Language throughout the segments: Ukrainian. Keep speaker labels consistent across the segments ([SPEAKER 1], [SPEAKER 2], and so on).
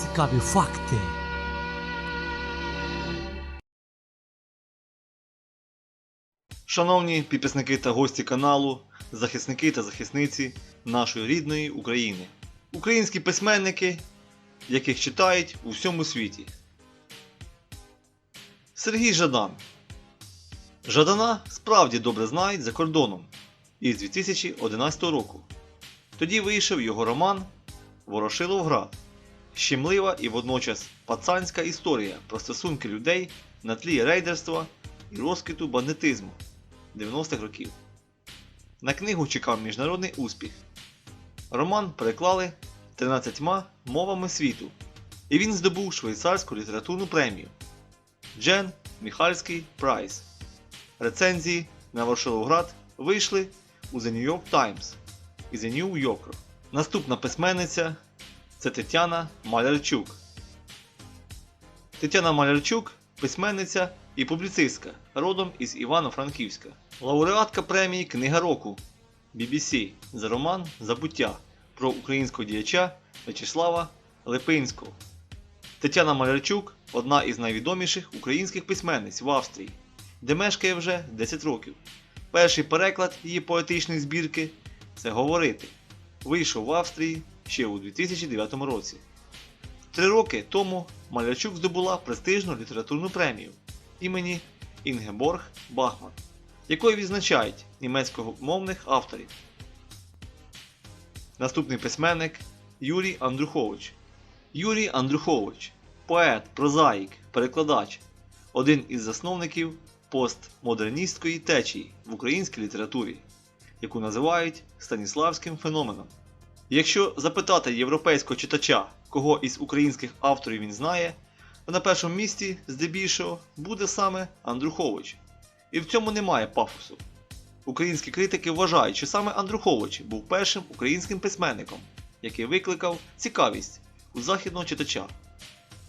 [SPEAKER 1] Цікаві факти.
[SPEAKER 2] Шановні підписники та гості каналу, захисники та захисниці нашої рідної України. Українські письменники, яких читають у всьому світі. Сергій Жадан. Жадана справді добре знають за кордоном із 2011 року. Тоді вийшов його роман Ворошиловград. Щемлива і водночас пацанська історія про стосунки людей на тлі рейдерства і розквіту бандитизму 90-х років. На книгу чекав міжнародний успіх. Роман переклали 13 мовами світу, і він здобув швейцарську літературну премію Джен Міхальський Прайс. Рецензії на Ворошиловград вийшли у The New York Times і The New Yorker. Наступна письменниця це Тетяна Малярчук. Тетяна Малярчук письменниця і публіцистка, родом із Івано-Франківська. Лауреатка премії Книга року BBC за роман Забуття про українського діяча В'ячеслава Липинського. Тетяна Малярчук одна із найвідоміших українських письменниць в Австрії, де мешкає вже 10 років. Перший переклад її поетичної збірки це Говорити. Вийшов в Австрії ще у 2009 році. Три роки тому Малярчук здобула престижну літературну премію імені Інгеборг Бахман, якою відзначають німецькомовних авторів. Наступний письменник Юрій Андрухович. Юрій Андрухович поет, прозаїк, перекладач, один із засновників постмодерністської течії в українській літературі, яку називають Станіславським феноменом. Якщо запитати європейського читача, кого із українських авторів він знає, то на першому місці, здебільшого, буде саме Андрухович. І в цьому немає пафосу. Українські критики вважають, що саме Андрухович був першим українським письменником, який викликав цікавість у західного читача.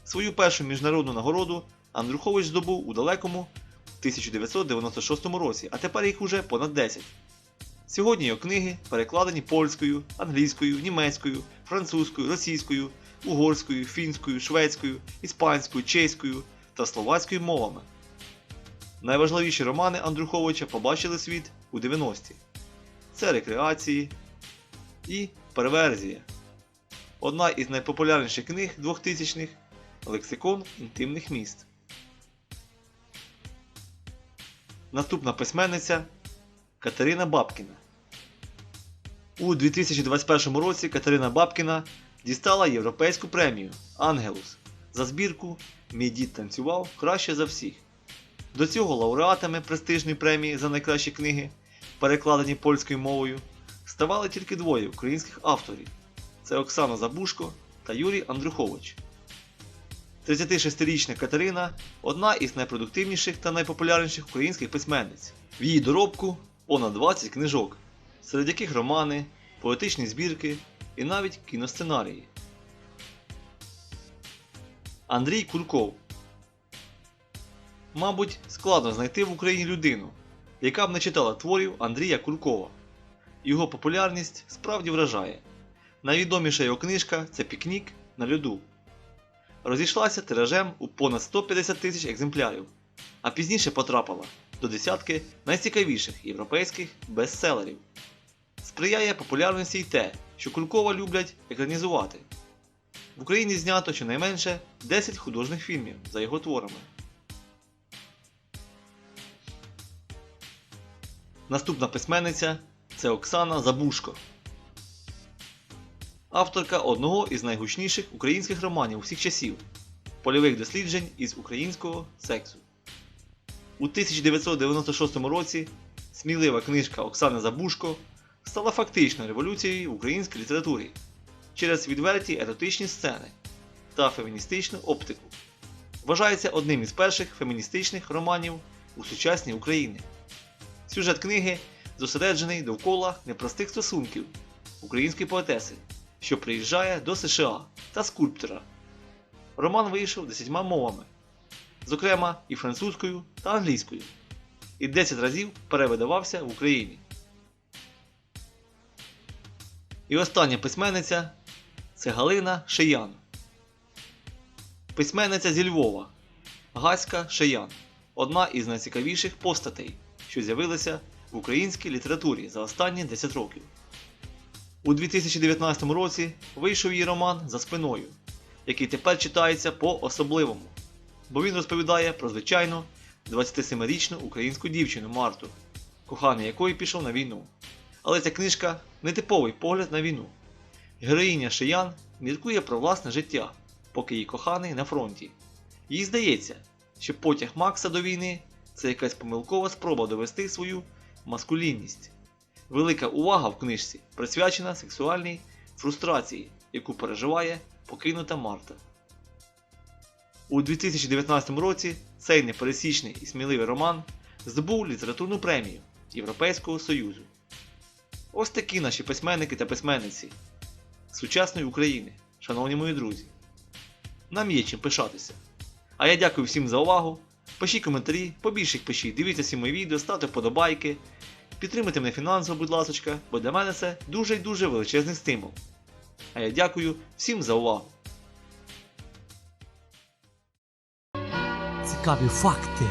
[SPEAKER 2] Свою першу міжнародну нагороду Андрухович здобув у далекому 1996 році, а тепер їх уже понад 10. Сьогодні його книги перекладені польською, англійською, німецькою, французькою, російською, угорською, фінською, шведською, іспанською, чеською та словацькою мовами. Найважливіші романи Андруховича побачили світ у 90-ті. Це рекреації і перверзія. Одна із найпопулярніших книг 2000-х Лексикон інтимних міст. Наступна письменниця Катерина Бабкіна. У 2021 році Катерина Бабкіна дістала європейську премію Ангелус за збірку Мій дід танцював краще за всіх. До цього лауреатами престижної премії за найкращі книги, перекладені польською мовою, ставали тільки двоє українських авторів це Оксана Забушко та Юрій Андрухович. 36-річна Катерина одна із найпродуктивніших та найпопулярніших українських письменниць. В її доробку понад 20 книжок, серед яких романи, поетичні збірки і навіть кіносценарії. Андрій Курков Мабуть, складно знайти в Україні людину, яка б не читала творів Андрія Куркова. Його популярність справді вражає. Найвідоміша його книжка це Пікнік на льоду. Розійшлася тиражем у понад 150 тисяч екземплярів, а пізніше потрапила до десятки найцікавіших європейських бестселерів. Сприяє популярності й те, що Куркова люблять екранізувати. В Україні знято щонайменше 10 художніх фільмів за його творами. Наступна письменниця це Оксана Забушко. Авторка одного із найгучніших українських романів усіх часів польових досліджень із українського сексу. У 1996 році смілива книжка Оксани Забушко стала фактично революцією в українській літературі через відверті еротичні сцени та феміністичну оптику. Вважається одним із перших феміністичних романів у сучасній Україні. Сюжет книги зосереджений довкола непростих стосунків української поетеси, що приїжджає до США та скульптора. Роман вийшов десятьма мовами, зокрема і французькою та англійською, і 10 разів перевидавався в Україні. І остання письменниця це Галина Шиян. Письменниця зі Львова Гаська Шиян одна із найцікавіших постатей, що з'явилася в українській літературі за останні 10 років. У 2019 році вийшов її роман за спиною, який тепер читається по-особливому, бо він розповідає про звичайну 27-річну українську дівчину Марту, коханий якої пішов на війну. Але ця книжка нетиповий погляд на війну. Героїня Шиян міркує про власне життя, поки її коханий на фронті. Їй здається, що потяг Макса до війни це якась помилкова спроба довести свою маскулінність. Велика увага в книжці присвячена сексуальній фрустрації, яку переживає покинута Марта. У 2019 році цей непересічний і сміливий роман здобув літературну премію Європейського Союзу. Ось такі наші письменники та письменниці сучасної України, шановні мої друзі. Нам є чим пишатися. А я дякую всім за увагу. Пишіть коментарі, побільше їх пишіть, дивіться всі мої відео, ставте вподобайки. Підтримуйте мене фінансово, будь ласка, бо для мене це дуже і дуже величезний стимул. А я дякую всім за увагу.
[SPEAKER 1] Цікаві факти.